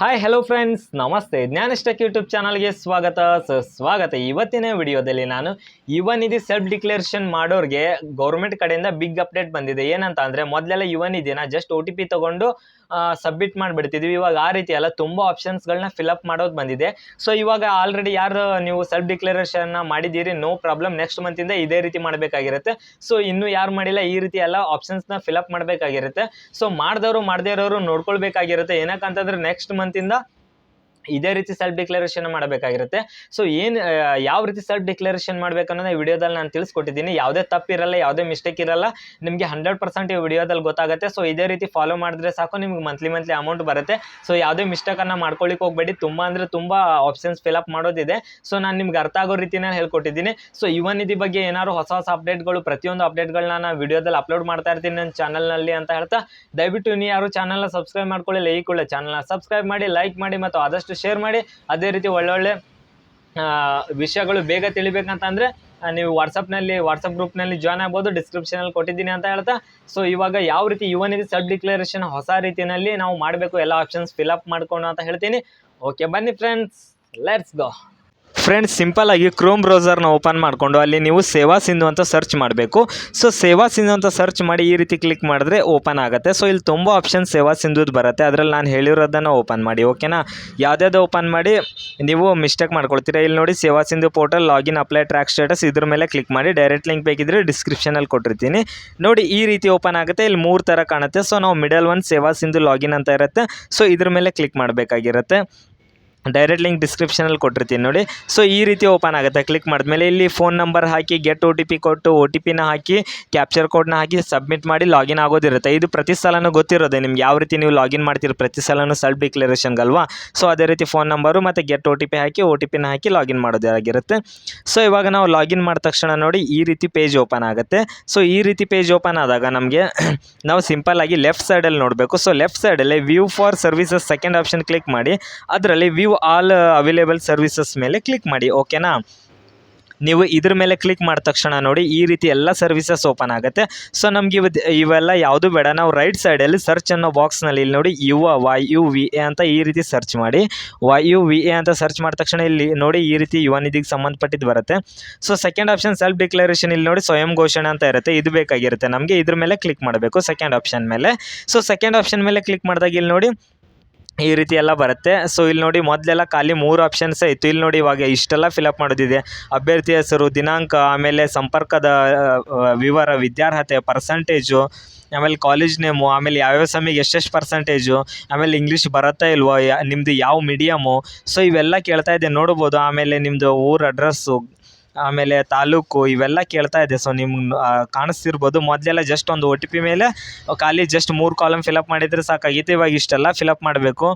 Hi hello friends ನಮಸ್ತೆ. ಜ್ಞಾನಿಷ್ಟಕ್ YouTube ಚಾನಲ್ಗೆ ಸ್ವಾಗತ. ಸ ಸ್ವಾಗತ. ಇವತ್ತಿನ ವಿಡಿಯೋದಲ್ಲಿ ನಾನು ಯುವ ನಿಧಿ ಸೆಲ್ಫ್ ಡಿಕ್ಲೇರೇಷನ್ ಮಾಡೋರಿಗೆ ಗೌರ್ಮೆಂಟ್ ಕಡೆಯಿಂದ ಬಿಗ್ ಅಪ್ಡೇಟ್ ಬಂದಿದೆ. ಏನಂತ ಅಂದರೆ ಮೊದಲೆಲ್ಲ ಯುವ ನಿಧಿನ ಜಸ್ಟ್ ಒ ಟಿ ಪಿ ತೊಗೊಂಡು ಸಬ್ಮಿಟ್ ಮಾಡಿಬಿಡ್ತಿದ್ವಿ. ಇವಾಗ ಆ ರೀತಿ ಅಲ್ಲ, ತುಂಬ ಆಪ್ಷನ್ಸ್ಗಳನ್ನ ಫಿಲಪ್ ಮಾಡೋದು ಬಂದಿದೆ. ಸೊ ಇವಾಗ ಆಲ್ರೆಡಿ ಯಾರು ನೀವು ಸೆಲ್ಫ್ ಡಿಕ್ಲೇರೇಷನ್ನ ಮಾಡಿದ್ದೀರಿ ನೋ ಪ್ರಾಬ್ಲಮ್ ನೆಕ್ಸ್ಟ್ ಮಂತಿಂದ ಇದೇ ರೀತಿ ಮಾಡಬೇಕಾಗಿರುತ್ತೆ. ಸೊ ಇನ್ನೂ ಯಾರು ಮಾಡಿಲ್ಲ, ಈ ರೀತಿ ಎಲ್ಲ ಆಪ್ಷನ್ಸ್ನ ಫಿಲಪ್ ಮಾಡಬೇಕಾಗಿರುತ್ತೆ. ಸೊ ಮಾಡಿದವರು, ಮಾಡದೇ ಇರೋರು ನೋಡ್ಕೊಳ್ಬೇಕಾಗಿರುತ್ತೆ. ಏನಕ್ಕಂತಂದ್ರೆ ನೆಕ್ಸ್ಟ್ ಮಂತಿಂದ ಇದೇ ರೀತಿ ಸೆಲ್ಫ್ ಡಿಕ್ಲರೇಷನ್ ಮಾಡಬೇಕಾಗಿರುತ್ತೆ. ಸೊ ಏನು ಯಾವ ರೀತಿ ಸೆಲ್ಫ್ ಡಿಕ್ಲರೇಷನ್ ಮಾಡಬೇಕು ಅನ್ನೋದು ಈ ವಿಡಿಯೋದಲ್ಲಿ ನಾನು ತಿಳಿಸ್ಕೊಟ್ಟಿದ್ದೀನಿ. ಯಾವುದೇ ತಪ್ಪಿರಲ್ಲ ಯಾವುದೇ ಮಿಸ್ಟೇಕ್ ಇರಲ್ಲ. ನಿಮಗೆ ಹಂಡ್ರೆಡ್ ಪರ್ಸೆಂಟ್ ಈ ವಿಡಿಯೋದಲ್ಲಿ ಗೊತ್ತಾಗುತ್ತೆ. ಸೊ ಇದೇ ರೀತಿ ಫಾಲೋ ಮಾಡಿದ್ರೆ ಸಾಕು, ನಿಮ್ಗೆ ಮಂತ್ಲಿ ಮಂತ್ಲಿ ಅಮೌಂಟ್ ಬರುತ್ತೆ. ಸೊ ಯಾವುದೇ ಮಿಸ್ಟೇಕನ್ನು ಮಾಡ್ಕೊಳ್ಳಿಕ್ಕೆ ಹೋಗಬೇಡಿ. ತುಂಬ ಅಂದರೆ ತುಂಬ ಆಪ್ಷನ್ಸ್ ಫಿಲಪ್ ಮಾಡೋದಿದೆ. ಸೊ ನಾನು ನಿಮ್ಗೆ ಅರ್ಥ ಆಗೋ ರೀತಿನ ಹೇಳ್ಕೊಟ್ಟಿದ್ದೀನಿ. ಸೊ ಯುವ ನಿಧಿ ಬಗ್ಗೆ ಏನಾದ್ರು ಹೊಸ ಹೊಸ ಅಪ್ಡೇಟ್ಗಳು ಪ್ರತಿಯೊಂದು ಅಪ್ಡೇಟ್ಗಳನ್ನ ನಾನು ವಿಡಿಯೋದಲ್ಲಿ ಅಪ್ಲೋಡ್ ಮಾಡ್ತಾ ಇರ್ತೀನಿ ನನ್ನ ಚಾನಲ್ನಲ್ಲಿ ಅಂತ ಹೇಳ್ತಾ, ದಯವಿಟ್ಟು ನೀವು ಯಾರು ಚಾನಲ್ನ ಸಬ್ಸ್ಕ್ರೈಬ್ ಮಾಡ್ಕೊಳ್ಳಿ ಲೈಕ್ ಕೂಡ ಚಾನಲ್ನ ಸಬ್ಸ್ಕ್ರೈಬ್ ಮಾಡಿ ಲೈಕ್ ಮಾಡಿ, ಮತ್ತು ಆದಷ್ಟು ಶೇರ್ ಮಾಡಿ, ಅದೇ ರೀತಿ ಒಳ್ಳೊಳ್ಳೆ ವಿಷಯಗಳು ಬೇಗ ತಿಳಿಬೇಕಂತಂದರೆ ನೀವು ವಾಟ್ಸಪ್ನಲ್ಲಿ ವಾಟ್ಸಪ್ ಗ್ರೂಪ್ನಲ್ಲಿ ಜಾಯ್ನ್ ಆಗ್ಬೋದು ಡಿಸ್ಕ್ರಿಪ್ಷನಲ್ಲಿ ಕೊಟ್ಟಿದ್ದೀನಿ ಅಂತ ಹೇಳ್ತಾ. ಸೊ ಇವಾಗ ಯಾವ ರೀತಿ ಯುವ ನಿಧಿ ಸಬ್ ಡಿಕ್ಲರೇಷನ್ ಹೊಸ ರೀತಿಯಲ್ಲಿ ನಾವು ಮಾಡಬೇಕು, ಎಲ್ಲ ಆಪ್ಷನ್ಸ್ ಫಿಲ್ ಅಪ್ ಮಾಡ್ಕೊಂಡು ಅಂತ ಹೇಳ್ತೀನಿ. ಓಕೆ ಬನ್ನಿ friends let's go friends simple ಆಗಿ ಕ್ರೋಮ್ ಬ್ರೌಸರ್ನ ಓಪನ್ ಮಾಡಿಕೊಂಡು ಅಲ್ಲಿ ನೀವು ಸೇವಾ ಸಿಂಧು ಅಂತ ಸರ್ಚ್ ಮಾಡಬೇಕು. ಸೊ ಸೇವಾ ಸಿಂಧು ಅಂತ ಸರ್ಚ್ ಮಾಡಿ ಈ ರೀತಿ ಕ್ಲಿಕ್ ಮಾಡಿದ್ರೆ ಓಪನ್ ಆಗುತ್ತೆ. ಸೊ ಇಲ್ಲಿ ತುಂಬ ಆಪ್ಷನ್ ಸೇವಾ ಸಿಂಧುದು ಬರುತ್ತೆ. ಅದರಲ್ಲಿ ನಾನು ಹೇಳಿರೋದನ್ನು ಓಪನ್ ಮಾಡಿ ಓಕೆನಾ ಯಾವುದ್ಯಾವ್ದು ಓಪನ್ ಮಾಡಿ, ನೀವು ಮಿಸ್ಟೇಕ್ ಮಾಡ್ಕೊಳ್ತೀರಾ? ಇಲ್ಲಿ ನೋಡಿ Seva Sindhu portal login apply track status ಇದ್ರ ಮೇಲೆ ಕ್ಲಿಕ್ ಮಾಡಿ ಡೈರೆಕ್ಟ್ ಲಿಂಕ್ ಬೇಕಿದ್ರೆ ಡಿಸ್ಕ್ರಿಪ್ಷನಲ್ಲಿ ಕೊಟ್ಟಿರ್ತೀನಿ. ನೋಡಿ ಈ ರೀತಿ ಓಪನ್ ಆಗುತ್ತೆ. ಇಲ್ಲಿ ಮೂರು ಥರ ಕಾಣುತ್ತೆ. ಸೊ ನಾವು ಮಿಡಲ್ ಒನ್ ಸೇವಾ ಸಿಂಧು ಲಾಗಿನ್ ಅಂತ ಇರುತ್ತೆ. ಸೊ ಇದ್ರ ಮೇಲೆ ಕ್ಲಿಕ್ ಮಾಡಬೇಕಾಗಿರುತ್ತೆ. ಡೈರೆಕ್ಟ್ ಲಿಂಕ್ ಡಿಸ್ಕ್ರಿಪ್ಷನಲ್ಲಿ ಕೊಟ್ಟಿರ್ತೀನಿ ನೋಡಿ. ಸೊ ಈ ರೀತಿ ಓಪನ್ ಆಗುತ್ತೆ. ಕ್ಲಿಕ್ ಮಾಡಿದ್ಮೇಲೆ ಇಲ್ಲಿ ಫೋನ್ ನಂಬರ್ ಹಾಕಿ ಗೆಟ್ ಒ ಟಿ ಪಿ ಕೊಟ್ಟು ಒ ಟಿ ಪಿನ ಹಾಕಿ ಕ್ಯಾಪ್ಚರ್ ಕೋಡ್ನ ಹಾಕಿ ಸಬ್ಮಿಟ್ ಮಾಡಿ ಲಾಗಿನ್ ಆಗೋದಿರುತ್ತೆ. ಇದು ಪ್ರತಿ ಸಲನೂ ಗೊತ್ತಿರೋದೆ ನಿಮ್ಗೆ. ಯಾವ ರೀತಿ ನೀವು ಲಾಗಿನ್ ಮಾಡ್ತೀರಿ ಪ್ರತಿ ಸಲನೂ ಸೆಲ್ಫ್ ಡಿಕ್ಲರೇಷನ್ಗಲ್ವಾ ಸೊ ಅದೇ ರೀತಿ ಫೋನ್ ನಂಬರು ಮತ್ತು ಗೆಟ್ ಒ ಟಿ ಪಿ ಹಾಕಿ ಒ ಟಿ ಪಿನ ಹಾಕಿ ಲಾಗಿನ್ ಮಾಡೋದಾಗಿರುತ್ತೆ ಸೊ ಇವಾಗ ನಾವು ಲಾಗಿನ್ ಮಾಡಿದ ತಕ್ಷಣ ನೋಡಿ ಈ ರೀತಿ ಪೇಜ್ ಓಪನ್ ಆಗುತ್ತೆ. ಸೊ ಈ ರೀತಿ ಪೇಜ್ ಓಪನ್ ಆದಾಗ ನಮಗೆ ನಾವು ಸಿಂಪಲ್ ಆಗಿ ಲೆಫ್ಟ್ ಸೈಡಲ್ಲಿ ನೋಡಬೇಕು. ಸೊ ಲೆಫ್ಟ್ ಸೈಡಲ್ಲಿ view for services second option click ಮಾಡಿ. ಅದರಲ್ಲಿ ವ್ಯೂ ಆಲ್ ಅವೈಲೇಬಲ್ ಸರ್ವಿಸಸ್ ಮೇಲೆ ಕ್ಲಿಕ್ ಮಾಡಿ ಓಕೆನಾ ನೀವು ಇದ್ರ ಮೇಲೆ ಕ್ಲಿಕ್ ಮಾಡಿದ ತಕ್ಷಣ ನೋಡಿ, ಈ ರೀತಿ ಎಲ್ಲ ಸರ್ವಿಸಸ್ ಓಪನ್ ಆಗುತ್ತೆ. ಸೊ ನಮ್ಗೆ ಇವತ್ತು ಇವೆಲ್ಲ ಯಾವುದು ಬೇಡ. ನಾವು ರೈಟ್ ಸೈಡಲ್ಲಿ ಸರ್ಚ್ ಅನ್ನೋ ಬಾಕ್ಸ್ನಲ್ಲಿ ಇಲ್ಲಿ ನೋಡಿ, ಯುವ ಯು ವಿ ಎ ಅಂತ ಈ ರೀತಿ ಸರ್ಚ್ ಮಾಡಿ. ವೈ ಯು ವಿ ಎ ಅಂತ ಸರ್ಚ್ ಮಾಡಿದ ತಕ್ಷಣ ಇಲ್ಲಿ ನೋಡಿ, ಈ ರೀತಿ ಯುವ ನಿಧಿಗೆ ಸಂಬಂಧಪಟ್ಟಿದ್ದು ಬರುತ್ತೆ. So second option self declaration ಇಲ್ಲಿ ನೋಡಿ, ಸ್ವಯಂ ಘೋಷಣೆ ಅಂತ ಇರುತ್ತೆ. ಇದು ಬೇಕಾಗಿರುತ್ತೆ ನಮಗೆ. ಇದ್ರ ಮೇಲೆ ಕ್ಲಿಕ್ ಮಾಡಬೇಕು ಸೆಕೆಂಡ್ ಆಪ್ಷನ್ ಮೇಲೆ. ಸೊ ಸೆಕೆಂಡ್ ಆಪ್ಷನ್ ಮೇಲೆ ಕ್ಲಿಕ್ ಮಾಡಿದಾಗ ಇಲ್ಲಿ ನೋಡಿ ಈ ರೀತಿ ಎಲ್ಲ ಬರುತ್ತೆ. ಸೊ ಇಲ್ಲಿ ನೋಡಿ ಮೊದಲೆಲ್ಲ ಖಾಲಿ ಮೂರು ಆಪ್ಷನ್ಸ್ ಇತ್ತು. ಇಲ್ಲಿ ನೋಡಿ ಇವಾಗ ಇಷ್ಟೆಲ್ಲ ಫಿಲಪ್ ಮಾಡೋದಿದೆ. ಅಭ್ಯರ್ಥಿ ಹೆಸರು, ದಿನಾಂಕ, ಆಮೇಲೆ ಸಂಪರ್ಕದ ವಿವರ, ವಿದ್ಯಾರ್ಹತೆ ಪರ್ಸಂಟೇಜು ಆಮೇಲೆ ಕಾಲೇಜ್ ನೇಮು ಆಮೇಲೆ ಯಾವ್ಯಾವ ಸಮಯಕ್ಕೆ ಎಷ್ಟೆಷ್ಟು ಪರ್ಸೆಂಟೇಜು ಆಮೇಲೆ ಇಂಗ್ಲೀಷ್ ಬರುತ್ತಾ ಇಲ್ವೋ ನಿಮ್ಮದು ಯಾವ ಮೀಡಿಯಮು ಸೊ ಇವೆಲ್ಲ ಕೇಳ್ತಾ ಇದೆ ನೋಡ್ಬೋದು. ಆಮೇಲೆ ನಿಮ್ಮದು ಊರ ಅಡ್ರೆಸ್ಸು ಆಮೇಲೆ ತಾಲೂಕು ಇವೆಲ್ಲ ಕೇಳ್ತಾ ಇದೆ ಸೊ ನಿಮ್ಗೆ ಕಾಣಿಸ್ತಿರ್ಬೋದು. ಮೊದಲೆಲ್ಲ ಜಸ್ಟ್ ಒಂದು ಒ ಟಿ ಪಿ ಮೇಲೆ ಖಾಲಿ ಜಸ್ಟ್ ಮೂರು ಕಾಲಮ್ ಫಿಲಪ್ ಮಾಡಿದರೆ ಸಾಕಾಗಿತ್ತು ಇವಾಗ ಇಷ್ಟೆಲ್ಲ ಫಿಲಪ್ ಮಾಡಬೇಕು.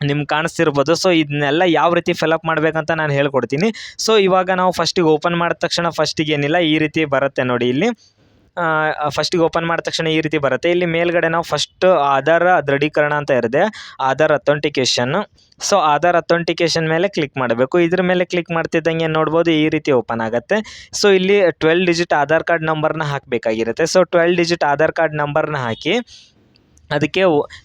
ನಿಮ್ಗೆ ಕಾಣಿಸ್ತಿರ್ಬೋದು. ಸೊ ಇದನ್ನೆಲ್ಲ ಯಾವ ರೀತಿ ಫಿಲಪ್ ಮಾಡಬೇಕಂತ ನಾನು ಹೇಳ್ಕೊಡ್ತೀನಿ. ಸೊ ಇವಾಗ ನಾವು ಫಸ್ಟಿಗೆ ಓಪನ್ ಮಾಡಿದ ತಕ್ಷಣ ಫಸ್ಟಿಗೆ ಏನಿಲ್ಲ, ಈ ರೀತಿ ಬರುತ್ತೆ ನೋಡಿ ಇಲ್ಲಿ. ಫಸ್ಟಿಗೆ ಓಪನ್ ಮಾಡಿದ ತಕ್ಷಣ ಈ ರೀತಿ ಬರುತ್ತೆ. ಇಲ್ಲಿ ಮೇಲ್ಗಡೆ ನಾವು ಫಸ್ಟ್ ಆಧಾರ ದೃಢೀಕರಣ ಅಂತ ಇರುತ್ತೆ. Aadhaar authentication so Aadhaar authentication ಮೇಲೆ ಕ್ಲಿಕ್ ಮಾಡಬೇಕು. ಇದ್ರ ಮೇಲೆ ಕ್ಲಿಕ್ ಮಾಡ್ತಿದ್ದಂಗೆ ನೋಡ್ಬೋದು ಈ ರೀತಿ ಓಪನ್ ಆಗುತ್ತೆ. ಸೊ ಇಲ್ಲಿ ಟ್ವೆಲ್ ಡಿಜಿಟ್ ಆಧಾರ್ ಕಾರ್ಡ್ ನಂಬರ್ನ ಹಾಕಬೇಕಾಗಿರುತ್ತೆ. So twelve digit Aadhaar card ನಂಬರ್ನ ಹಾಕಿ ಅದಕ್ಕೆ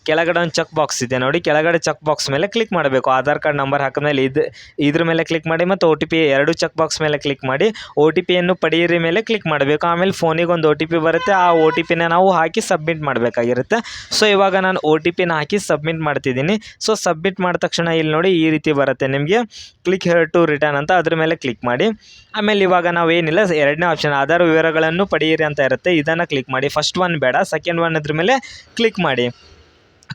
ಕೆಳಗಡೆ ಒಂದು ಚೆಕ್ ಬಾಕ್ಸ್ ಇದೆ. ನೋಡಿ, ಕೆಳಗಡೆ ಚೆಕ್ ಬಾಕ್ಸ್ ಮೇಲೆ ಕ್ಲಿಕ್ ಮಾಡಬೇಕು. ಆಧಾರ್ ಕಾರ್ಡ್ ನಂಬರ್ ಹಾಕಿದ್ಮೇಲೆ ಇದು, ಇದ್ರ ಮೇಲೆ ಕ್ಲಿಕ್ ಮಾಡಿ ಮತ್ತು ಒ ಟಿ ಪಿ ಎರಡು ಚೆಕ್ ಬಾಕ್ಸ್ ಮೇಲೆ ಕ್ಲಿಕ್ ಮಾಡಿ ಒ ಟಿ ಪಿಯನ್ನು ಪಡೆಯಿರಿ ಮೇಲೆ ಕ್ಲಿಕ್ ಮಾಡಬೇಕು. ಆಮೇಲೆ ಫೋನಿಗೆ ಒಂದು ಒ ಟಿ ಪಿ ಬರುತ್ತೆ. ಆ ಒ ಟಿ ಪಿನ ನಾವು ಹಾಕಿ ಸಬ್ಮಿಟ್ ಮಾಡಬೇಕಾಗಿರುತ್ತೆ. ಸೊ ಇವಾಗ ನಾನು ಒ ಟಿ ಪಿನ ಹಾಕಿ ಸಬ್ಮಿಟ್ ಮಾಡ್ತಿದ್ದೀನಿ. ಸೊ ಸಬ್ಮಿಟ್ ಮಾಡಿದ ತಕ್ಷಣ ಇಲ್ಲಿ ನೋಡಿ ಈ ರೀತಿ ಬರುತ್ತೆ. ನಿಮಗೆ ಕ್ಲಿಕ್ ಹೇರ್ ಟು ರಿಟರ್ನ್ ಅಂತ ಅದ್ರ ಮೇಲೆ ಕ್ಲಿಕ್ ಮಾಡಿ. ಆಮೇಲೆ ಇವಾಗ ನಾವು ಏನಿಲ್ಲ, ಎರಡನೇ ಆಪ್ಷನ್ ಆಧಾರ್ ವಿವರಗಳನ್ನು ಪಡೆಯಿರಿ ಅಂತ ಇರುತ್ತೆ. ಇದನ್ನು ಕ್ಲಿಕ್ ಮಾಡಿ. ಫಸ್ಟ್ ಒನ್ ಬೇಡ ಸೆಕೆಂಡ್ ಒನ್ ಅದ್ರ ಮೇಲೆ ಕ್ಲಿಕ್ ಮಾಡಿ.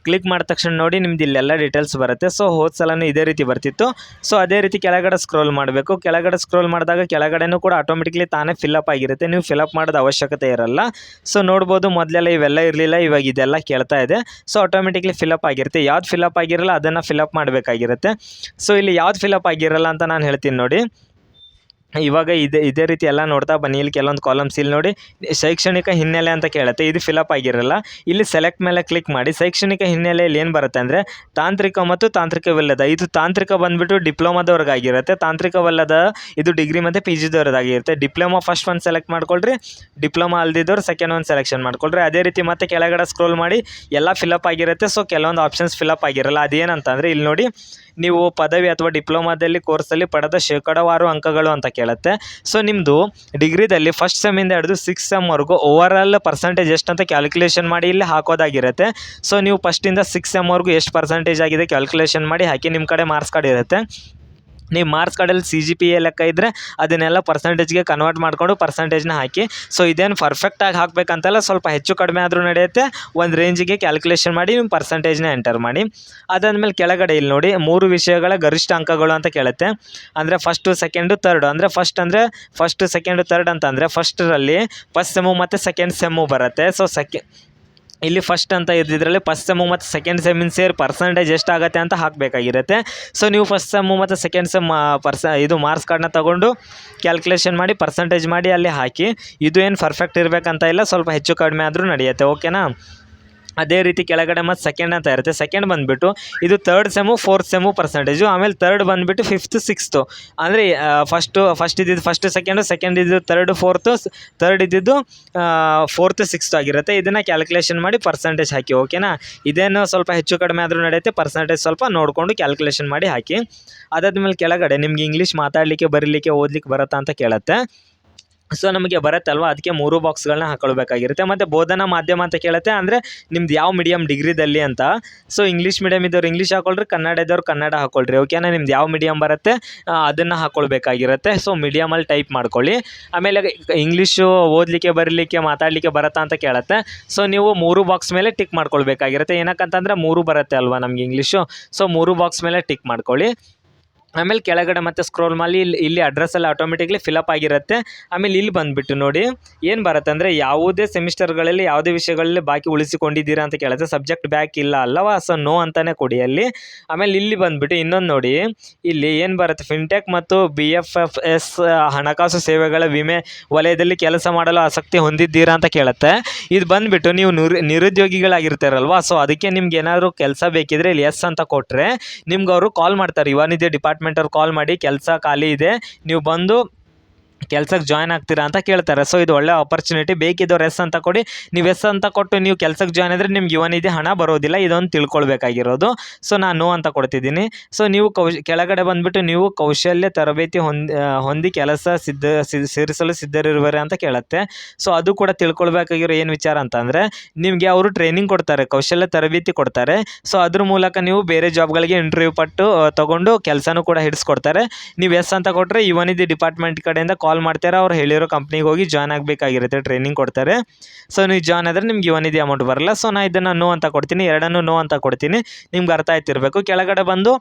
ಕ್ಲಿಕ್ ಮಾಡಿದ ತಕ್ಷಣ ನೋಡಿ ನಿಮ್ದು ಇಲ್ಲೆಲ್ಲ ಡೀಟೇಲ್ಸ್ ಬರುತ್ತೆ. ಸೊ ಹೋದ ಸಲನೂ ಇದೇ ರೀತಿ ಬರ್ತಿತ್ತು. ಸೊ ಅದೇ ರೀತಿ ಕೆಳಗಡೆ ಸ್ಕ್ರೋಲ್ ಮಾಡಬೇಕು. ಕೆಳಗಡೆ ಸ್ಕ್ರೋಲ್ ಮಾಡಿದಾಗ ಕೆಳಗಡೆನೂ ಕೂಡ ಆಟೋಮೆಟಿಕ್ಲಿ ತಾನೇ ಫಿಲಪ್ ಆಗಿರುತ್ತೆ. ನೀವು ಫಿಲಪ್ ಮಾಡೋದು ಅವಶ್ಯಕತೆ ಇರಲ್ಲ. ಸೊ ನೋಡ್ಬೋದು ಮೊದಲೆಲ್ಲ ಇವೆಲ್ಲ ಇರಲಿಲ್ಲ, ಇವಾಗ ಇದೆಲ್ಲ ಕೇಳ್ತಾ ಇದೆ. ಸೊ ಆಟೋಮೆಟಿಕ್ಲಿ ಫಿಲಪ್ ಆಗಿರುತ್ತೆ. ಯಾವ್ದು ಫಿಲಪ್ ಆಗಿರಲ್ಲ, ಅದನ್ನು ಫಿಲಪ್ ಮಾಡಬೇಕಾಗಿರುತ್ತೆ. ಸೊ ಇಲ್ಲಿ ಯಾವ್ದು ಫಿಲಪ್ ಆಗಿರಲ್ಲ ಅಂತ ನಾನು ಹೇಳ್ತೀನಿ ನೋಡಿ. ಇವಾಗ ಇದೇ ಇದೇ ರೀತಿ ಎಲ್ಲ ನೋಡ್ತಾ ಬನ್ನಿ. ಇಲ್ಲಿ ಕೆಲವೊಂದು ಕಾಲಮ್ಸ್ ಇಲ್ಲಿ ನೋಡಿ. ಶೈಕ್ಷಣಿಕ ಹಿನ್ನೆಲೆ ಅಂತ ಕೇಳುತ್ತೆ. ಇದು ಫಿಲಪ್ ಆಗಿರಲ್ಲ. ಇಲ್ಲಿ ಸೆಲೆಕ್ಟ್ ಮೇಲೆ ಕ್ಲಿಕ್ ಮಾಡಿ. ಶೈಕ್ಷಣಿಕ ಹಿನ್ನೆಲೆಯಲ್ಲಿ ಏನು ಬರುತ್ತೆ ಅಂದರೆ, ತಾಂತ್ರಿಕ ಮತ್ತು ತಾಂತ್ರಿಕವಿಲ್ಲದ. ಇದು ತಾಂತ್ರಿಕ ಬಂದುಬಿಟ್ಟು ಡಿಪ್ಲೊಮಾದವ್ರಿಗಾಗಿರುತ್ತೆ ತಾಂತ್ರಿಕವಲ್ಲದ, ಇದು ಡಿಗ್ರಿ ಮತ್ತು ಪಿ ಜಿದವ್ರದ್ದಾಗಿರುತ್ತೆ ಡಿಪ್ಲೊಮಾ ಫಸ್ಟ್ ಒಂದು ಸೆಲೆಕ್ಟ್ ಮಾಡ್ಕೊಳ್ರಿ. ಡಿಪ್ಲೊಮಾ ಅಲ್ದಿದ್ದವ್ರು ಸೆಕೆಂಡ್ ಒಂದು ಸೆಲೆಕ್ಷನ್ ಮಾಡ್ಕೊಳ್ರಿ. ಅದೇ ರೀತಿ ಮತ್ತೆ ಕೆಳಗಡೆ ಸ್ಕ್ರೋಲ್ ಮಾಡಿ, ಎಲ್ಲ ಫಿಲಪ್ ಆಗಿರುತ್ತೆ. ಸೊ ಕೆಲವೊಂದು ಆಪ್ಷನ್ಸ್ ಫಿಲಪ್ ಆಗಿರಲ್ಲ. ಅದೇನಂತಂದರೆ, ಇಲ್ಲಿ ನೋಡಿ ನೀವು ಪದವಿ ಅಥವಾ ಡಿಪ್ಲೊಮಾದಲ್ಲಿ ಕೋರ್ಸಲ್ಲಿ ಪಡೆದ ಶೇಕಡಾವಾರು ಅಂಕಗಳು ಅಂತ ಕೇಳುತ್ತೆ. ಸೊ ನಿಮ್ಮದು ಡಿಗ್ರಿದಲ್ಲಿ ಫಸ್ಟ್ ಸೆಮ್ಮಿಂದ ಹಿಡಿದು ಸಿಕ್ಸ್ ಸೆಮ್ವರೆಗೂ ಓವರ್ ಆಲ್ ಪರ್ಸೆಂಟೇಜ್ ಎಷ್ಟು ಅಂತ ಕ್ಯಾಲ್ಕುಲೇಷನ್ ಮಾಡಿ ಇಲ್ಲಿ ಹಾಕೋದಾಗಿರುತ್ತೆ. ಸೊ ನೀವು ಫಸ್ಟಿಂದ ಸಿಕ್ಸ್ ಸೆಮ್ವರೆಗೂ ಎಷ್ಟು ಪರ್ಸೆಂಟೇಜ್ ಆಗಿದೆ ಕ್ಯಾಲ್ಕುಲೇಷನ್ ಮಾಡಿ ಹಾಕಿ ನಿಮ್ಮ ಕಡೆ ಮಾರ್ಕ್ಸ್ ಕಾರ್ಡ್ ಇರುತ್ತೆ. ನೀವು ಮಾರ್ಕ್ಸ್ ಕಾರ್ಡಲ್ಲಿ ಸಿ ಜಿ ಪಿ ಎ ಲೆಕ್ಕ ಇದ್ದರೆ ಅದನ್ನೆಲ್ಲ ಪರ್ಸೆಂಟೇಜ್ಗೆ ಕನ್ವರ್ಟ್ ಮಾಡಿಕೊಂಡು ಪರ್ಸೆಂಟೇಜ್ನ ಹಾಕಿ. ಸೊ ಇದೇನು ಪರ್ಫೆಕ್ಟಾಗಿ ಹಾಕಬೇಕಂತಲ್ಲ ಸ್ವಲ್ಪ ಹೆಚ್ಚು ಕಡಿಮೆ ಆದರೂ ನಡೆಯುತ್ತೆ. ಒಂದು ರೇಂಜಿಗೆ ಕ್ಯಾಲ್ಕುಲೇಷನ್ ಮಾಡಿ ನಿಮ್ಮ ಪರ್ಸೆಂಟೇಜ್ನ ಎಂಟರ್ ಮಾಡಿ. ಅದಾದಮೇಲೆ ಕೆಳಗಡೆ ಇಲ್ಲಿ ನೋಡಿ, ಮೂರು ವಿಷಯಗಳ ಗರಿಷ್ಠ ಅಂಕಗಳು ಅಂತ ಕೇಳುತ್ತೆ. ಅಂದರೆ ಫಸ್ಟು ಸೆಕೆಂಡು ತರ್ಡು ಅಂದರೆ ಫಸ್ಟ್ ಅಂದರೆ ಫಸ್ಟು ಸೆಕೆಂಡು ತರ್ಡ್ ಅಂತಂದರೆ ಫಸ್ಟರಲ್ಲಿ ಫಸ್ಟ್ ಸೆಮ್ಮು ಮತ್ತು ಸೆಕೆಂಡ್ ಸೆಮ್ಮು ಬರುತ್ತೆ. ಸೊ ಸೆಕೆ ಇಲ್ಲಿ ಫಸ್ಟ್ ಅಂತ ಇದ್ದಿದ್ರಲ್ಲಿ ಫಸ್ಟ್ ಸೆಮ್ಮು ಮತ್ತು ಸೆಕೆಂಡ್ ಸೆಮ್ಮಿನ ಸೇರಿ ಪರ್ಸೆಂಟೇಜ್ ಎಷ್ಟಾಗುತ್ತೆ ಅಂತ ಹಾಕಬೇಕಾಗಿರುತ್ತೆ. ಸೊ ನೀವು ಫಸ್ಟ್ ಸೆಮ್ಮು ಮತ್ತು ಸೆಕೆಂಡ್ ಸೆಮ್ ಪರ್ಸ ಇದು ಮಾರ್ಕ್ಸ್ ಕಾರ್ಡ್ನ ತೊಗೊಂಡು ಕ್ಯಾಲ್ಕುಲೇಷನ್ ಮಾಡಿ ಪರ್ಸೆಂಟೇಜ್ ಮಾಡಿ ಅಲ್ಲಿ ಹಾಕಿ. ಇದು ಏನು ಪರ್ಫೆಕ್ಟ್ ಇರಬೇಕಂತ ಇಲ್ಲ, ಸ್ವಲ್ಪ ಹೆಚ್ಚು ಕಡಿಮೆ ಆದರೂ ನಡೆಯುತ್ತೆ ಓಕೆನಾ ಅದೇ ರೀತಿ ಕೆಳಗಡೆ ಮತ್ತು ಸೆಕೆಂಡ್ ಅಂತ ಇರುತ್ತೆ. ಸೆಕೆಂಡ್ ಬಂದುಬಿಟ್ಟು ಇದು third sem fourth sem percentage ಆಮೇಲೆ ತರ್ಡ್ ಬಂದುಬಿಟ್ಟು ಫಿಫ್ತ್ ಸಿಕ್ಸ್ತು ಅಂದರೆ ಫಸ್ಟು ಫಸ್ಟ್ ಇದ್ದಿದ್ದು ಫಸ್ಟ್ ಸೆಕೆಂಡು ಸೆಕೆಂಡ್ ಇದ್ದಿದ್ದು ತರ್ಡ್ ಫೋರ್ತು ತರ್ಡ್ ಇದ್ದಿದ್ದು ಫೋರ್ತ್ ಸಿಕ್ಸ್ತು ಆಗಿರುತ್ತೆ. ಇದನ್ನು ಕ್ಯಾಲ್ಕುಲೇಷನ್ ಮಾಡಿ ಪರ್ಸೆಂಟೇಜ್ ಹಾಕಿ ಓಕೆನಾ ಇದೇನು ಸ್ವಲ್ಪ ಹೆಚ್ಚು ಕಡಿಮೆ ಆದರೂ ನಡೆಯುತ್ತೆ. ಪರ್ಸೆಂಟೇಜ್ ಸ್ವಲ್ಪ ನೋಡಿಕೊಂಡು ಕ್ಯಾಲ್ಕುಲೇಷನ್ ಮಾಡಿ ಹಾಕಿ, ಅದಾದ್ಮೇಲೆ ಕೆಳಗಡೆ ನಿಮ್ಗೆ ಇಂಗ್ಲೀಷ್ ಮಾತಾಡಲಿಕ್ಕೆ, ಬರೀಲಿಕ್ಕೆ, ಓದಲಿಕ್ಕೆ ಬರುತ್ತಾ ಅಂತ ಕೇಳುತ್ತೆ. ಸೊ ನಮಗೆ ಬರುತ್ತಲ್ವ? ಅದಕ್ಕೆ ಮೂರು ಬಾಕ್ಸ್ಗಳನ್ನ ಹಾಕೊಳ್ಬೇಕಾಗಿರುತ್ತೆ. ಮತ್ತು ಬೋಧನಾ ಮಾಧ್ಯಮ ಅಂತ ಕೇಳುತ್ತೆ ಅಂದರೆ ನಿಮ್ದು ಯಾವ ಮೀಡಿಯಮ್ ಡಿಗ್ರಿದಲ್ಲಿ ಅಂತ. ಸೊ ಇಂಗ್ಲೀಷ್ ಮೀಡಿಯಮ್ ಇದ್ದವ್ರು ಇಂಗ್ಲೀಷ್ ಹಾಕೊಳ್ರಿ ಕನ್ನಡ ಇದ್ದವ್ರು ಕನ್ನಡ ಹಾಕೊಳ್ರಿ ಓಕೆನಾ ನಿಮ್ದು ಯಾವ ಮೀಡಿಯಮ್ ಬರುತ್ತೆ ಅದನ್ನು ಹಾಕ್ಕೊಳ್ಬೇಕಾಗಿರುತ್ತೆ ಸೊ ಮೀಡಿಯಮಲ್ಲಿ ಟೈಪ್ ಮಾಡ್ಕೊಳ್ಳಿ. ಆಮೇಲೆ ಇಂಗ್ಲೀಷು ಓದಲಿಕ್ಕೆ, ಬರಲಿಕ್ಕೆ, ಮಾತಾಡಲಿಕ್ಕೆ ಬರುತ್ತಾ ಅಂತ ಕೇಳುತ್ತೆ. ಸೊ ನೀವು ಮೂರು ಬಾಕ್ಸ್ ಮೇಲೆ ಟಿಕ್ ಮಾಡ್ಕೊಳ್ಬೇಕಾಗಿರುತ್ತೆ. ಏನಕ್ಕಂತಂದರೆ ಮೂರು ಬರುತ್ತೆ ಅಲ್ವಾ ನಮಗೆ ಇಂಗ್ಲೀಷು ಸೊ ಮೂರು ಬಾಕ್ಸ್ ಮೇಲೆ ಟಿಕ್ ಮಾಡ್ಕೊಳ್ಳಿ. ಆಮೇಲೆ ಕೆಳಗಡೆ ಮತ್ತೆ ಸ್ಕ್ರೋಲ್ ಮಾಡಿ ಇಲ್ಲಿ ಇಲ್ಲಿ ಅಡ್ರೆಸ್ ಎಲ್ಲ ಆಟೋಮೆಟಿಕ್ಲಿ ಫಿಲಪ್ ಆಗಿರುತ್ತೆ. ಆಮೇಲೆ ಇಲ್ಲಿ ಬಂದುಬಿಟ್ಟು ನೋಡಿ, ಏನು ಬರುತ್ತೆ ಅಂದರೆ ಯಾವುದೇ ಸೆಮಿಸ್ಟರ್ಗಳಲ್ಲಿ ಯಾವುದೇ ವಿಷಯಗಳಲ್ಲಿ ಬಾಕಿ ಉಳಿಸಿಕೊಂಡಿದ್ದೀರಾ ಅಂತ ಕೇಳುತ್ತೆ ಸಬ್ಜೆಕ್ಟ್ ಬ್ಯಾಕ್ ಇಲ್ಲ ಅಲ್ಲವಾ? ಸೊ ನೋ ಅಂತಲೇ ಕೊಡಿ ಅಲ್ಲಿ. ಆಮೇಲೆ ಇಲ್ಲಿ ಬಂದುಬಿಟ್ಟು ಇನ್ನೊಂದು ನೋಡಿ, ಇಲ್ಲಿ ಏನು ಬರುತ್ತೆ? ಫಿನ್ಟೆಕ್ ಮತ್ತು ಬಿ ಎಫ್ ಎಫ್ ಎಸ್ ಹಣಕಾಸು ಸೇವೆಗಳ ವಿಮೆ ವಲಯದಲ್ಲಿ ಕೆಲಸ ಮಾಡಲು ಆಸಕ್ತಿ ಹೊಂದಿದ್ದೀರಾ ಅಂತ ಕೇಳುತ್ತೆ. ಇದು ಬಂದುಬಿಟ್ಟು ನೀವು ನಿರು, ನಿರುದ್ಯೋಗಿಗಳಾಗಿರ್ತಾರಲ್ವಾ? ಸೊ ಅದಕ್ಕೆ ನಿಮ್ಗೆ ಏನಾದರೂ ಕೆಲಸ ಬೇಕಿದ್ರೆ ಇಲ್ಲಿ ಎಸ್ ಅಂತ ಕೊಟ್ಟರೆ ನಿಮ್ಗೆ ಅವರು ಕಾಲ್ ಮಾಡ್ತಾರೆ ಇವನಿದೆ ಡಿಪಾರ್ಟ್ಮೆಂಟ್ ಅವ್ರು ಕಾಲ್ ಮಾಡಿ ಕೆಲಸ ಖಾಲಿ ಇದೆ. ನೀವು ಬಂದು ಕೆಲ್ಸಕ್ಕೆ ಜಾಯ್ನ್ ಆಗ್ತೀರಾ ಅಂತ ಕೇಳ್ತಾರೆ. ಸೊ ಇದು ಒಳ್ಳೆ ಆಪರ್ಚುನಿಟಿ ಬೇಕಿದ್ದವ್ರು ಎಸ್ ಅಂತ ಕೊಡಿ. ನೀವು ಎಸ್ ಅಂತ ಕೊಟ್ಟು ನೀವು ಕೆಲ್ಸಕ್ಕೆ ಜಾಯ್ನ್ ಆದರೆ ನಿಮ್ಗೆ ಇವನಿದೆ ಹಣ ಬರೋದಿಲ್ಲ. ಇದೊಂದು ತಿಳ್ಕೊಳ್ಬೇಕಾಗಿರೋದು. ಸೊ ನಾನು ನೋ ಅಂತ ಕೊಡ್ತಿದ್ದೀನಿ. ಸೊ ನೀವು ಕೌಶ್, ಕೆಳಗಡೆ ಬಂದುಬಿಟ್ಟು ನೀವು ಕೌಶಲ್ಯ ತರಬೇತಿ ಹೊಂದಿ ಹೊಂದಿ ಕೆಲಸ ಸಿದ್ಧ ಸೇರಿಸಲು ಸಿದ್ಧರಿರುವರೆ ಅಂತ ಕೇಳುತ್ತೆ. ಸೊ ಅದು ಕೂಡ ತಿಳ್ಕೊಳ್ಬೇಕಾಗಿರೋ ಏನು ವಿಚಾರ ಅಂತಂದರೆ, ನಿಮಗೆ ಅವರು ಟ್ರೈನಿಂಗ್ ಕೊಡ್ತಾರೆ, ಕೌಶಲ್ಯ ತರಬೇತಿ ಕೊಡ್ತಾರೆ. ಸೊ ಅದ್ರ ಮೂಲಕ ನೀವು ಬೇರೆ ಜಾಬ್ಗಳಿಗೆ ಇಂಟರ್ವ್ಯೂ ಪಟ್ಟು ತೊಗೊಂಡು ತಗೊಂಡು ಕೆಲಸನೂ ಕೂಡ ಹಿಡಿಸ್ಕೊಡ್ತಾರೆ. ನೀವು ಎಸ್ ಅಂತ ಕೊಟ್ಟರೆ ಇವನಿದೆ ಡಿಪಾರ್ಟ್ಮೆಂಟ್ ಕಡೆಯಿಂದ ಕಾಲ್ ಮಾಡ್ತಾರೆ, ಅವ್ರು ಹೇಳಿರೋ ಕಂಪ್ನಿಗೆ ಹೋಗಿ ಜಾಯ್ನ್ ಆಗಬೇಕಾಗಿರುತ್ತೆ ಟ್ರೈನಿಂಗ್ ಕೊಡ್ತಾರೆ. ಸೊ ನೀವು ಜಾಯ್ನ್ ಆದರೆ ನಿಮ್ಗೆ ಇವನಿದೆ ಅಮೌಂಟ್ ಬರಲ್ಲ. ಸೊ ನಾನು ಇದನ್ನು ನೋ ಅಂತ ಕೊಡ್ತೀನಿ, ಎರಡನ್ನೂ ನೋ ಅಂತ ಕೊಡ್ತೀನಿ. ನಿಮ್ಗೆ ಅರ್ಥ ಆಯ್ತಿರಬೇಕು. ಕೆಳಗಡೆ ಬಂದು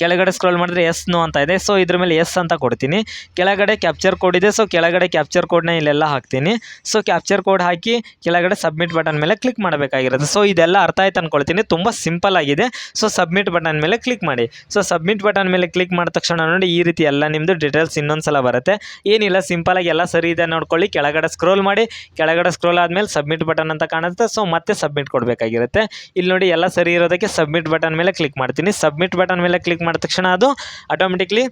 ಕೆಳಗಡೆ ಸ್ಕ್ರೋಲ್ ಮಾಡಿದ್ರೆ ಎಸ್ ನೋ ಅಂತ ಇದೆ. ಸೊ ಇದ್ರ ಮೇಲೆ ಎಸ್ ಅಂತ ಕೊಡ್ತೀನಿ. ಕೆಳಗಡೆ ಕ್ಯಾಪ್ಚರ್ ಕೋಡ್ ಇದೆ. ಸೊ ಕೆಳಗಡೆ ಕ್ಯಾಪ್ಚರ್ ಕೋಡ್ನ ಇಲ್ಲೆಲ್ಲ ಹಾಕ್ತೀನಿ. ಸೊ ಕ್ಯಾಪ್ಚರ್ ಕೋಡ್ ಹಾಕಿ ಕೆಳಗಡೆ ಸಬ್ಮಿಟ್ ಬಟನ್ ಮೇಲೆ ಕ್ಲಿಕ್ ಮಾಡಬೇಕಾಗಿರುತ್ತೆ ಸೊ ಇದೆಲ್ಲ ಅರ್ಥ ಆಯ್ತು ಅಂದ್ಕೊಳ್ತೀನಿ ತುಂಬ ಸಿಂಪಲ್ ಆಗಿದೆ. ಸೊ ಸಬ್ಮಿಟ್ ಬಟನ್ ಮೇಲೆ ಕ್ಲಿಕ್ ಮಾಡಿ. ಸೊ ಸಬ್ಮಿಟ್ ಬಟನ್ ಮೇಲೆ ಕ್ಲಿಕ್ ಮಾಡಿದ ತಕ್ಷಣ ನೋಡಿ ಈ ರೀತಿ ಎಲ್ಲ ನಿಮ್ಮದು ಡೀಟೇಲ್ಸ್ ಇನ್ನೊಂದು ಸಲ ಬರುತ್ತೆ. ಏನಿಲ್ಲ ಸಿಂಪಲಾಗಿ ಎಲ್ಲ ಸರಿ ಇದೆ ನೋಡ್ಕೊಳ್ಳಿ. ಕೆಳಗಡೆ ಸ್ಕ್ರೋಲ್ ಮಾಡಿ. ಕೆಳಗಡೆ ಸ್ಕ್ರೋಲ್ ಆದಮೇಲೆ ಸಬ್ಮಿಟ್ ಬಟನ್ ಅಂತ ಕಾಣುತ್ತೆ. ಸೊ ಮತ್ತೆ ಸಬ್ಮಿಟ್ ಕೊಡಬೇಕಾಗಿರುತ್ತೆ. ಇಲ್ಲಿ ನೋಡಿ ಎಲ್ಲ ಸರಿ ಇರೋದಕ್ಕೆ ಸಬ್ಮಿಟ್ ಬಟನ್ ಮೇಲೆ ಕ್ಲಿಕ್ ಮಾಡ್ತೀನಿ. ಸಬ್ಮಿಟ್ ಬಟನ್ ಮೇಲೆ ಕ್ಲಿಕ್ ಮಾಡಿದ ತಕ್ಷಣ ಅದು ಆಟೋಮೆಟಿಕ್ಲಿ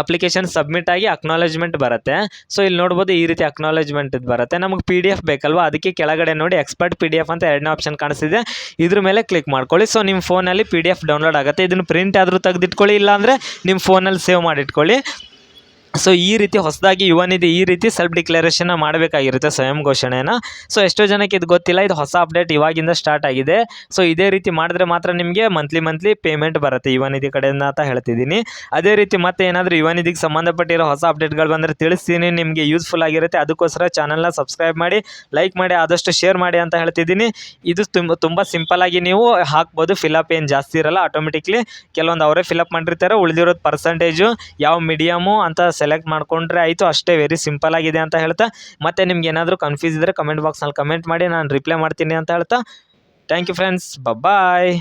ಅಪ್ಲಿಕೇಶನ್ ಸಬ್ಮಿಟ್ ಆಗಿ ಅಕ್ನಾಲೇಜ್ಮೆಂಟ್ ಬರುತ್ತೆ. ಸೊ ಇಲ್ಲಿ ನೋಡ್ಬೋದು ಈ ರೀತಿ ಅಕ್ನಾಲೇಜ್ಮೆಂಟ್ ಬರುತ್ತೆ. ನಮಗೆ ಪಿ ಡಿ ಎಫ್ ಬೇಕಲ್ವಾ? ಅದಕ್ಕೆ ಕೆಳಗಡೆ ನೋಡಿ ಎಕ್ಸ್ಪರ್ಟ್ ಪಿ ಡಿ ಎಫ್ ಅಂತ ಎರಡನೇ ಆಪ್ಷನ್ ಕಾಣಿಸಿದೆ ಇದ್ರ ಮೇಲೆ ಕ್ಲಿಕ್ ಮಾಡ್ಕೊಳ್ಳಿ. ಸೊ ನಿಮ್ಮ ಫೋನಲ್ಲಿ ಪಿ ಡಿ ಎಫ್ ಡೌನ್ಲೋಡ್ ಆಗುತ್ತೆ. ಇದನ್ನು ಪ್ರಿಂಟ್ ಆದರೂ ತೆಗೆದಿಟ್ಕೊಳ್ಳಿ, ಇಲ್ಲಾಂದರೆ ನಿಮ್ಮ ಫೋನಲ್ಲಿ ಸೇವ್ ಮಾಡಿಟ್ಕೊಳ್ಳಿ. ಸೊ ಈ ರೀತಿ ಹೊಸದಾಗಿ ಯುವ ನಿಧಿ ಈ ರೀತಿ ಸೆಲ್ಫ್ ಡಿಕ್ಲರೇಷನ್ನ ಮಾಡಬೇಕಾಗಿರುತ್ತೆ ಸ್ವಯಂ ಘೋಷಣೆನ. ಸೊ ಎಷ್ಟೋ ಜನಕ್ಕೆ ಇದು ಗೊತ್ತಿಲ್ಲ, ಇದು ಹೊಸ ಅಪ್ಡೇಟ್ ಇವಾಗಿಂದ ಸ್ಟಾರ್ಟ್ ಆಗಿದೆ. ಸೊ ಇದೇ ರೀತಿ ಮಾಡಿದ್ರೆ ಮಾತ್ರ ನಿಮಗೆ ಮಂತ್ಲಿ ಮಂತ್ಲಿ ಪೇಮೆಂಟ್ ಬರುತ್ತೆ ಯುವ ನಿಧಿ ಕಡೆಯಿಂದ ಅಂತ ಹೇಳ್ತಿದ್ದೀನಿ. ಅದೇ ರೀತಿ ಮತ್ತೆ ಏನಾದರೂ ಯುವನಿಧಿಗೆ ಸಂಬಂಧಪಟ್ಟಿರೋ ಹೊಸ ಅಪ್ಡೇಟ್ಗಳು ಬಂದರೆ ತಿಳಿಸ್ತೀನಿ, ನಿಮಗೆ ಯೂಸ್ಫುಲ್ ಆಗಿರುತ್ತೆ. ಅದಕ್ಕೋಸ್ಕರ ಚಾನಲ್ನ ಸಬ್ಸ್ಕ್ರೈಬ್ ಮಾಡಿ ಲೈಕ್ ಮಾಡಿ, ಆದಷ್ಟು ಶೇರ್ ಮಾಡಿ ಅಂತ ಹೇಳ್ತಿದ್ದೀನಿ. ಇದು ತುಂಬ ತುಂಬ ಸಿಂಪಲ್ಲಾಗಿ ನೀವು ಹಾಕ್ಬೋದು. ಫಿಲಪ್ ಏನು ಜಾಸ್ತಿ ಇರಲ್ಲ ಆಟೋಮೆಟಿಕ್ಲಿ ಕೆಲವೊಂದು ಅವರೇ ಫಿಲಪ್ ಮಾಡಿರ್ತಾರೆ. ಉಳಿದಿರೋದು ಪರ್ಸೆಂಟೇಜು ಯಾವ ಮೀಡಿಯಮು ಅಂತ ಸೆಲೆಕ್ಟ್ ಮಾಡ್ಕೊಂಡ್ರೆ ಆಯಿತು, ಅಷ್ಟೇ ವೆರಿ ಸಿಂಪಲ್ ಆಗಿದೆ ಅಂತ ಹೇಳ್ತಾ. ಮತ್ತೆ ನಿಮ್ಗೆ ಏನಾದರೂ ಕನ್ಫ್ಯೂಸ್ ಇದ್ದರೆ ಕಮೆಂಟ್ ಬಾಕ್ಸ್ನಲ್ಲಿ ಕಮೆಂಟ್ ಮಾಡಿ, ನಾನು ರಿಪ್ಲೈ ಮಾಡ್ತೀನಿ ಅಂತ ಹೇಳ್ತಾ. Thank you friends bye